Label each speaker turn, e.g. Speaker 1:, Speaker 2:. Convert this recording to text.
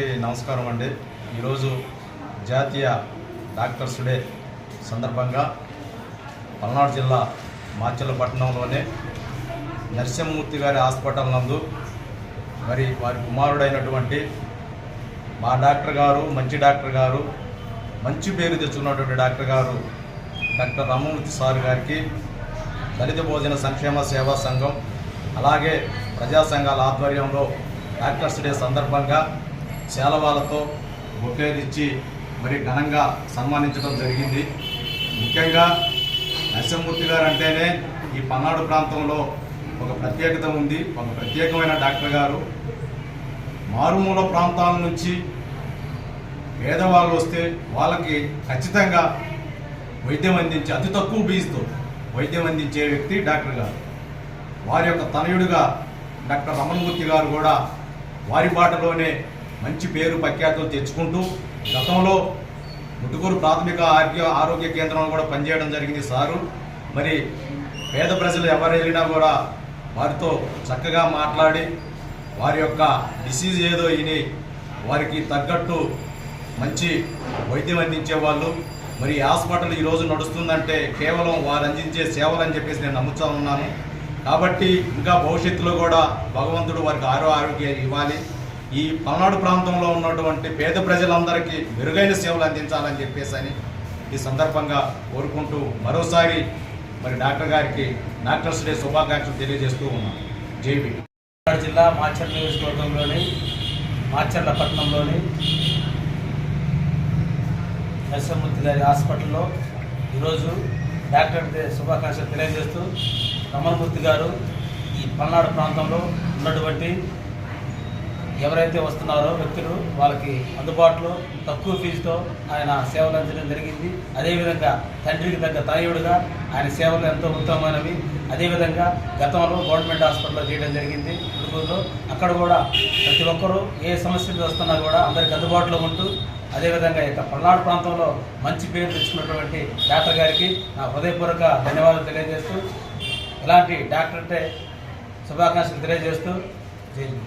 Speaker 1: అందరికీ నమస్కారం అండి. ఈరోజు జాతీయ డాక్టర్స్ డే సందర్భంగా పల్నాడు జిల్లా మాచల్లపట్నంలోనే నరసింహమూర్తి గారి హాస్పిటల్ నందు మరి వారి కుమారుడైనటువంటి మా డాక్టర్ గారు మంచి డాక్టర్ గారు మంచి పేరు తెచ్చుకున్నటువంటి డాక్టర్ గారు డాక్టర్ రామమూర్తి సార్ గారికి దళిత భోజన సంక్షేమ సేవా సంఘం అలాగే ప్రజా సంఘాల ఆధ్వర్యంలో డాక్టర్స్ డే సందర్భంగా శాలవాలతో బొకేలిచ్చి మరి ఘనంగా సన్మానించడం జరిగింది. ముఖ్యంగా నరసింహమూర్తి గారు అంటేనే ఈ పల్నాడు ప్రాంతంలో ఒక ప్రత్యేకత ఉంది. ఒక ప్రత్యేకమైన డాక్టర్ గారు. మారుమూల ప్రాంతాల నుంచి పేదవాళ్ళు వస్తే వాళ్ళకి ఖచ్చితంగా వైద్యం అందించే అతి తక్కువ ఫీజుతో వైద్యం అందించే వ్యక్తి డాక్టర్ గారు. వారి యొక్క తనయుడిగా డాక్టర్ రమణమూర్తి గారు కూడా వారి బాటలోనే మంచి పేరు ప్రఖ్యాతులు తెచ్చుకుంటూ గతంలో ముట్టుకూరు ప్రాథమిక ఆరోగ్య ఆరోగ్య కేంద్రంలో కూడా పనిచేయడం జరిగింది సారు. మరి పేద ప్రజలు ఎవరు వెళ్ళినా కూడా వారితో చక్కగా మాట్లాడి వారి యొక్క డిసీజ్ ఏదో ఇని వారికి తగ్గట్టు మంచి వైద్యం అందించే వాళ్ళు మరి హాస్పిటల్ ఈరోజు నడుస్తుందంటే కేవలం వారు అందించే సేవలు అని చెప్పేసి నేను నమ్ముతా ఉన్నాను. కాబట్టి ఇంకా భవిష్యత్తులో కూడా భగవంతుడు వారికి ఆరో ఆరోగ్యం ఇవ్వాలి. ఈ పల్నాడు ప్రాంతంలో ఉన్నటువంటి పేద ప్రజలందరికీ మెరుగైన సేవలు అందించాలని చెప్పేసి అని ఈ సందర్భంగా కోరుకుంటూ మరోసారి మరి డాక్టర్ గారికి డాక్టర్స్ డే శుభాకాంక్షలు తెలియజేస్తూ ఉన్నాం. జేబీ
Speaker 2: పల్నాడు జిల్లా మాచర్ల నియోజకవర్గంలోని మాచర్ల పట్టణంలోని నరసింహమూర్తి గారి హాస్పిటల్లో ఈరోజు డాక్టర్ డే శుభాకాంక్షలు తెలియజేస్తూ రమణమూర్తి గారు ఈ పల్నాడు ప్రాంతంలో ఉన్నటువంటి ఎవరైతే వస్తున్నారో వ్యక్తులు వాళ్ళకి అందుబాటులో తక్కువ ఫీజుతో ఆయన సేవలు అందించడం జరిగింది. అదేవిధంగా తండ్రికి తగ్గ తనయుడుగా ఆయన సేవలు ఎంతో ఉత్తమమైనవి. అదేవిధంగా గతంలో గవర్నమెంట్ హాస్పిటల్లో చేయడం జరిగింది. ఉడుగూరులో అక్కడ కూడా ప్రతి ఒక్కరూ ఏ సమస్యలు వస్తున్నా కూడా అందరికి అందుబాటులో ఉంటూ అదేవిధంగా ఇక పల్నాడు ప్రాంతంలో మంచి పేరు తెచ్చుకున్నటువంటి డాక్టర్ గారికి నా హృదయపూర్వక ధన్యవాదాలు తెలియజేస్తూ ఇలాంటి డాక్టర్ అంటే శుభాకాంక్షలు తెలియజేస్తూ జైలు